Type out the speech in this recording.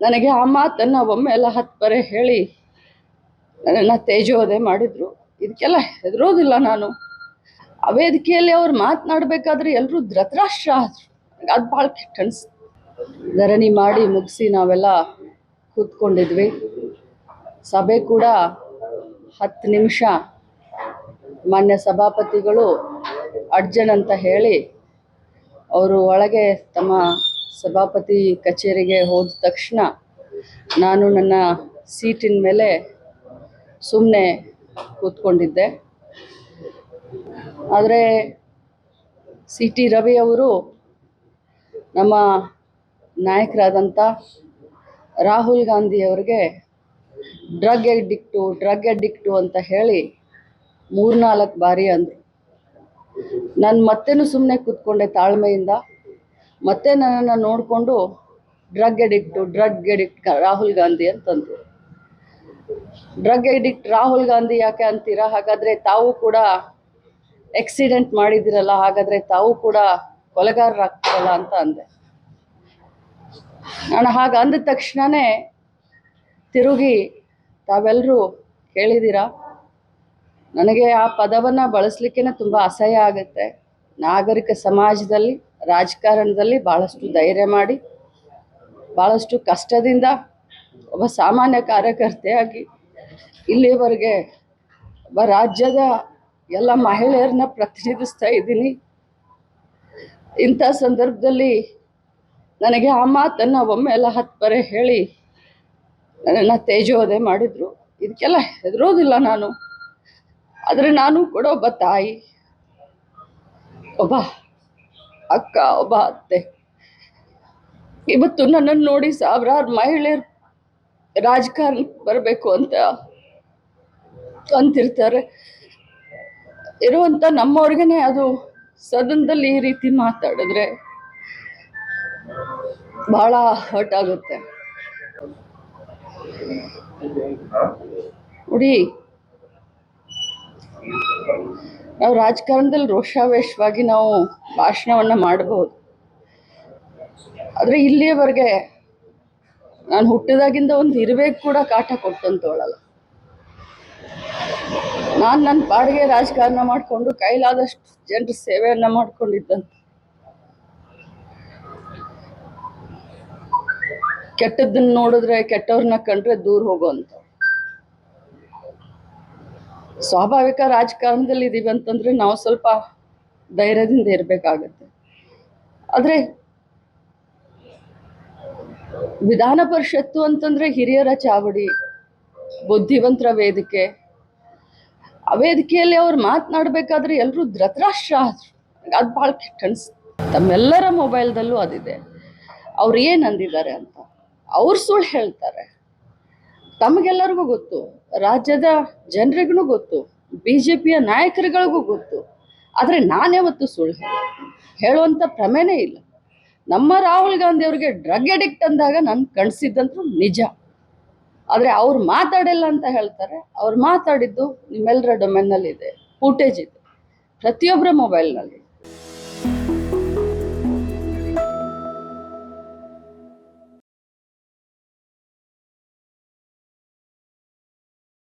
ನನಗೆ ಆ ಮಾತನ್ನು ಒಮ್ಮೆ ಎಲ್ಲ ಹತ್ತು ಬರೆ ಹೇಳಿ ನನ್ನನ್ನು ತೇಜೋದೆ ಮಾಡಿದರು. ಇದಕ್ಕೆಲ್ಲ ಹೆದರೋದಿಲ್ಲ ನಾನು. ಆ ವೇದಿಕೆಯಲ್ಲಿ ಅವ್ರು ಮಾತನಾಡಬೇಕಾದ್ರೆ ಎಲ್ಲರೂ ಧೃತರಾಷ್ಟ್ರ ಆದ್ರು. ಅದು ಭಾಳ ಕೆಟ್ಟ ಅನಿಸ್ತು ಧರಣಿ ಮಾಡಿ ಮುಗಿಸಿ ನಾವೆಲ್ಲ ಕೂತ್ಕೊಂಡಿದ್ವಿ. ಸಭೆ ಕೂಡ ಹತ್ತು ನಿಮಿಷ. ಮಾನ್ಯ ಸಭಾಪತಿಗಳು ಅಡ್ಜನ್ ಅಂತ ಹೇಳಿ ಅವರು ಒಳಗೆ ತಮ್ಮ ಸಭಾಪತಿ ಕಚೇರಿಗೆ ಹೋದ ತಕ್ಷಣ ನಾನು ನನ್ನ ಸೀಟಿನ ಮೇಲೆ ಸುಮ್ಮನೆ ಕೂತ್ಕೊಂಡಿದ್ದೆ. ಆದರೆ ಸಿ ಟಿ ರವಿ ಅವರು ನಮ್ಮ ನಾಯಕರಾದಂಥ ರಾಹುಲ್ ಗಾಂಧಿ ಅವರಿಗೆ ಡ್ರಗ್ ಎಡಿಕ್ಟು ಡ್ರಗ್ ಎಡಿಕ್ಟು ಅಂತ ಹೇಳಿ ಮೂರ್ನಾಲ್ಕು ಬಾರಿ ಅಂದರು. ನಾನು ಮತ್ತೇನು ಸುಮ್ಮನೆ ಕೂತ್ಕೊಂಡೆ ತಾಳ್ಮೆಯಿಂದ. ಮತ್ತೆ ನನ್ನನ್ನು ನೋಡಿಕೊಂಡು drug addict drug addict Rahul Gandhi ಅಂತಂದರು. ಡ್ರಗ್ ಎಡಿಕ್ಟ್ ರಾಹುಲ್ ಗಾಂಧಿ ಯಾಕೆ ಅಂತೀರಾ? ಹಾಗಾದರೆ ತಾವು ಕೂಡ ಆಕ್ಸಿಡೆಂಟ್ ಮಾಡಿದಿರಲ್ಲ ಹಾಗಾದರೆ ತಾವು ಕೂಡ ಕೊಲೆಗಾರರಾಗ್ತಿರಲ್ಲ ಅಂತ ಅಂದೆ. ನಾನು ಹಾಗೆ ಅಂದ ತಕ್ಷಣನೇ ತಿರುಗಿ ತಾವೆಲ್ಲರೂ ಕೇಳಿದ್ದೀರಾ? ನನಗೆ ಆ ಪದವನ್ನು ಬಳಸಲಿಕ್ಕೆ ತುಂಬ ಅಸಹ್ಯ ಆಗುತ್ತೆ. ನಾಗರಿಕ ಸಮಾಜದಲ್ಲಿ ರಾಜಕಾರಣದಲ್ಲಿ ಭಾಳಷ್ಟು ಧೈರ್ಯ ಮಾಡಿ ಭಾಳಷ್ಟು ಕಷ್ಟದಿಂದ ಒಬ್ಬ ಸಾಮಾನ್ಯ ಕಾರ್ಯಕರ್ತೆಯಾಗಿ ಇಲ್ಲಿವರೆಗೆ ಒಬ್ಬ ರಾಜ್ಯದ ಎಲ್ಲ ಮಹಿಳೆಯರನ್ನ ಪ್ರತಿನಿಧಿಸ್ತಾ ಇದ್ದೀನಿ. ಇಂಥ ಸಂದರ್ಭದಲ್ಲಿ ನನಗೆ ಆ ಮಾತನ್ನು ಒಮ್ಮೆ ಎಲ್ಲ ಹತ್ತು ಬರೆ ಹೇಳಿ ನನ್ನನ್ನು ತೇಜೋದೆ ಮಾಡಿದರು. ಇದಕ್ಕೆಲ್ಲ ಹೆದರೋದಿಲ್ಲ ನಾನು. ಆದರೆ ನಾನು ಕೂಡ ಒಬ್ಬ ತಾಯಿ, ಒಬ್ಬ ಅಕ್ಕ, ಒಬ್ಬ ಅತ್ತೆ. ಇವತ್ತು ನನ್ನನ್ನು ನೋಡಿ ಸಾವಿರಾರು ಮಹಿಳೆಯರು ರಾಜಕಾರಣಕ್ಕೆ ಬರಬೇಕು ಅಂತ ಅಂತಿರ್ತಾರೆ. ಇರುವಂಥ ನಮ್ಮವ್ರಿಗೇ ಅದು ಸದನದಲ್ಲಿ ಈ ರೀತಿ ಮಾತಾಡಿದ್ರೆ ಬಹಳ ಹರ್ಟ್ ಆಗುತ್ತೆ. ನೋಡಿ ನಾವು ರಾಜಕಾರಣದಲ್ಲಿ ರೋಷಾವೇಶವಾಗಿ ನಾವು ಭಾಷಣವನ್ನು ಮಾಡಬಹುದು ಆದರೆ ಇಲ್ಲಿಯವರೆಗೆ ನಾನು ಹುಟ್ಟಿದಾಗಿಂದ ಒಂದು ಇರಬೇಕು ಕೂಡ ಕಾಟ ಕೊಟ್ಟಂತವಳಲ್ಲ. ನಾನು ನನ್ನ ಪಾಡಿಗೆ ರಾಜಕಾರಣ ಮಾಡಿಕೊಂಡು ಕೈಲಾದಷ್ಟು ಜನರ ಸೇವೆಯನ್ನು ಮಾಡ್ಕೊಂಡಿದ್ದಂತ. ಕೆಟ್ಟದ್ದನ್ನ ನೋಡಿದ್ರೆ ಕೆಟ್ಟವ್ರನ್ನ ಕಂಡ್ರೆ ದೂರ ಹೋಗೋಂಥ ಸ್ವಾಭಾವಿಕ ರಾಜಕಾರಣದಲ್ಲಿ ಇದೀವಿ ಅಂತಂದ್ರೆ ನಾವು ಸ್ವಲ್ಪ ಧೈರ್ಯದಿಂದ ಇರಬೇಕಾಗತ್ತೆ. ಆದರೆ ವಿಧಾನ ಪರಿಷತ್ತು ಅಂತಂದ್ರೆ ಹಿರಿಯರ ಚಾವಡಿ, ಬುದ್ಧಿವಂತರ ವೇದಿಕೆ. ಆ ವೇದಿಕೆಯಲ್ಲಿ ಅವ್ರು ಮಾತನಾಡಬೇಕಾದ್ರೆ ಎಲ್ಲರೂ ಧೃತರಾಷ್ಟ್ರ ಅದ್ ಭಾಳ ಕೆಟ್ಟ ತಮ್ಮೆಲ್ಲರ ಮೊಬೈಲ್ದಲ್ಲೂ ಅದಿದೆ. ಅವ್ರು ಏನು ಅಂದಿದ್ದಾರೆ ಅಂತ. ಅವ್ರು ಸುಳ್ಳು ಹೇಳ್ತಾರೆ. ತಮಗೆಲ್ಲರಿಗೂ ಗೊತ್ತು, ರಾಜ್ಯದ ಜನರಿಗೂ ಗೊತ್ತು ಬಿ ಜೆ ಪಿಯ ನಾಯಕರುಗಳಿಗೂ ಗೊತ್ತು. ಆದರೆ ನಾನ್ಯಾವತ್ತೂ ಸುಳ್ಳು ಹೇಳ ಹೇಳುವಂಥ ಪ್ರಮೇನೇ ಇಲ್ಲ. ನಮ್ಮ ರಾಹುಲ್ ಗಾಂಧಿ ಅವರಿಗೆ ಡ್ರಗ್ ಎಡಿಕ್ಟ್ ಅಂದಾಗ ನಾನು ಕಣಿಸಿದ್ದಂತೂ ನಿಜ. ಆದರೆ ಅವ್ರು ಮಾತಾಡಿಲ್ಲ ಅಂತ ಹೇಳ್ತಾರೆ. ಅವ್ರು ಮಾತಾಡಿದ್ದು ನಿಮ್ಮೆಲ್ಲರ ಡೊಮೆನ್ನಲ್ಲಿದೆ ಫೂಟೇಜ್ ಇದೆ. ಪ್ರತಿಯೊಬ್ಬರ ಮೊಬೈಲ್ನಲ್ಲಿ